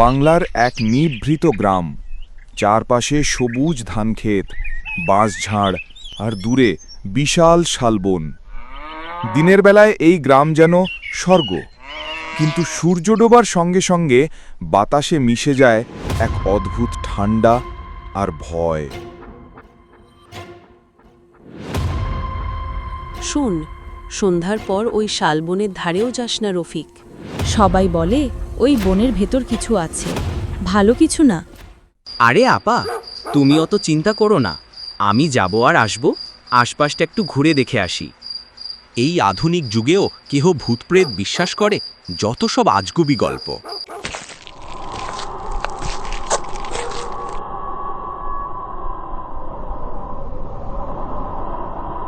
বাংলার এক নিভৃত গ্রাম। চারপাশে সবুজ ধানক্ষেত বাঁশঝাড় আর দূরে বিশাল শালবন। দিনের বেলায় এই গ্রাম যেন স্বর্গ, কিন্তু সূর্য ডোবার সঙ্গে সঙ্গে বাতাসে মিশে যায় এক অদ্ভুত ঠান্ডা আর ভয়। শুন, সন্ধ্যার পর ওই শালবনের ধারেও যাস না রফিক। সবাই বলে, ওই বনের ভেতর কিছু আছে। ভালো কিছু না। আরে আপা, তুমি অত চিন্তা করো না। আমি যাব আর আসব। আশপাশটা একটু ঘুরে দেখে আসি। এই আধুনিক যুগেও কেহ ভূতপ্রেত বিশ্বাস করে? যত সব আজগুবি গল্প।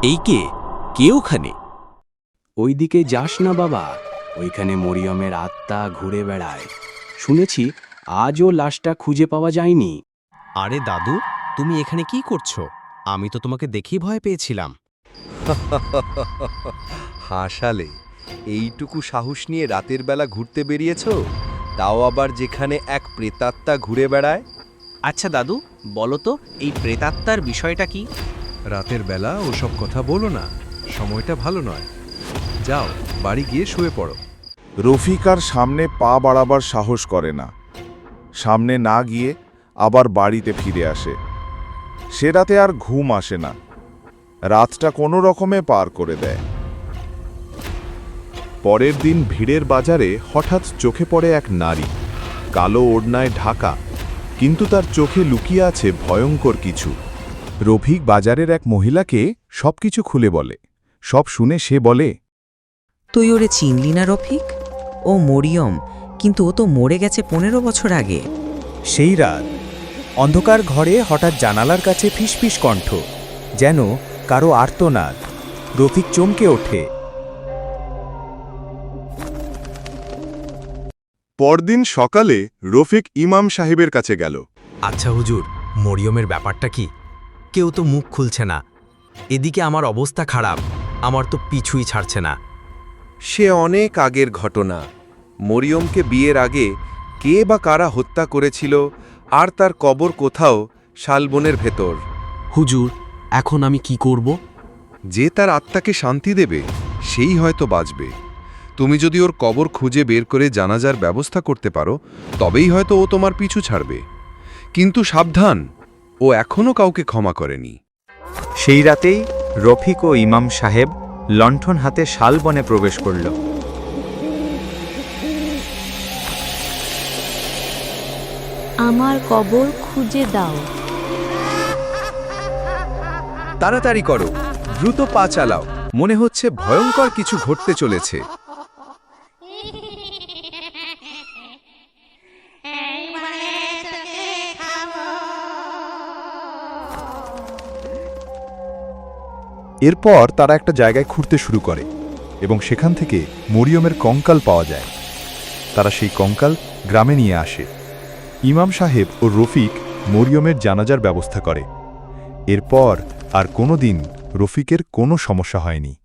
এই কে? কে ওখানে? ওইদিকে যাস না বাবা। ওইখানে মরিয়মের আত্মা ঘুরে বেড়ায়। শুনেছি আজও লাশটা খুঁজে পাওয়া যায়নি। আরে দাদু তুমি এখানে কি করছ? আমি তো তোমাকে দেখেই ভয় পেয়েছিলাম। হাসালে এইটুকু সাহস নিয়ে রাতের বেলা ঘুরতে বেরিয়েছ? তাও আবার যেখানে এক প্রেতাত্মা ঘুরে বেড়ায়? আচ্ছা দাদু বলো তো এই প্রেতাত্মার বিষয়টা কি? রাতের বেলা ওসব কথা বলো না সময়টা ভালো নয়। যাও বাড়ি গিয়ে শুয়ে পড়ো। রফিক আর সামনে পা বাড়াবার সাহস করে না। সামনে না গিয়ে আবার বাড়িতে ফিরে আসে। সে রাতে আর ঘুম আসে না। রাতটা কোনো রকমে পার করে দেয়। পরের দিন ভিড়ের বাজারে হঠাৎ চোখে পড়ে এক নারী। কালো ওড়নায় ঢাকা, কিন্তু তার চোখে লুকিয়ে আছে ভয়ঙ্কর কিছু। রফিক বাজারের এক মহিলাকে সবকিছু খুলে বলে। সব শুনে সে বলে, তুই ওরে চিনলি না রফিক? ও মরিয়ম কিন্তু ও তো মরে গেছে পনেরো বছর আগে। সেই রাত অন্ধকার ঘরে হঠাৎ জানালার কাছে ফিসফিস কণ্ঠ যেন কারও আর্তনাদ রফিক চমকে ওঠে। পরদিন সকালে রফিক ইমাম সাহেবের কাছে গেল। আচ্ছা হুজুর মরিয়মের ব্যাপারটা কি? কেউ তো মুখ খুলছে না। এদিকে আমার অবস্থা খারাপ আমার তো পিছুই ছাড়ছে না। সে অনেক আগের ঘটনা। মরিয়মকে বিয়ের আগে কে বা কারা হত্যা করেছিল আর তার কবর কোথাও শালবনের ভেতর। হুজুর এখন আমি কি করব? যে তার আত্মাকে শান্তি দেবে সেই হয়তো বাঁচবে। তুমি যদি ওর কবর খুঁজে বের করে জানাজার ব্যবস্থা করতে পারো তবেই হয়তো ও তোমার পিছু ছাড়বে। কিন্তু সাবধান ও এখনও কাউকে ক্ষমা করেনি। সেই রাতেই রফিক ও ইমাম সাহেব লণ্ঠন হাতে শালবনে প্রবেশ করল। আমার কবর খুঁজে দাও। তাড়াতাড়ি করো দ্রুত পা চালাও। মনে হচ্ছে ভয়ঙ্কর কিছু ঘটতে চলেছে। এরপর তারা একটা জায়গায় খুঁড়তে শুরু করে এবং সেখান থেকে মরিয়মের কঙ্কাল পাওয়া যায়। তারা সেই কঙ্কাল গ্রামে নিয়ে আসে। ইমাম সাহেব ও রফিক মরিয়মের জানাজার ব্যবস্থা করে। এরপর আর কোনো দিন রফিকের কোনো সমস্যা হয়নি।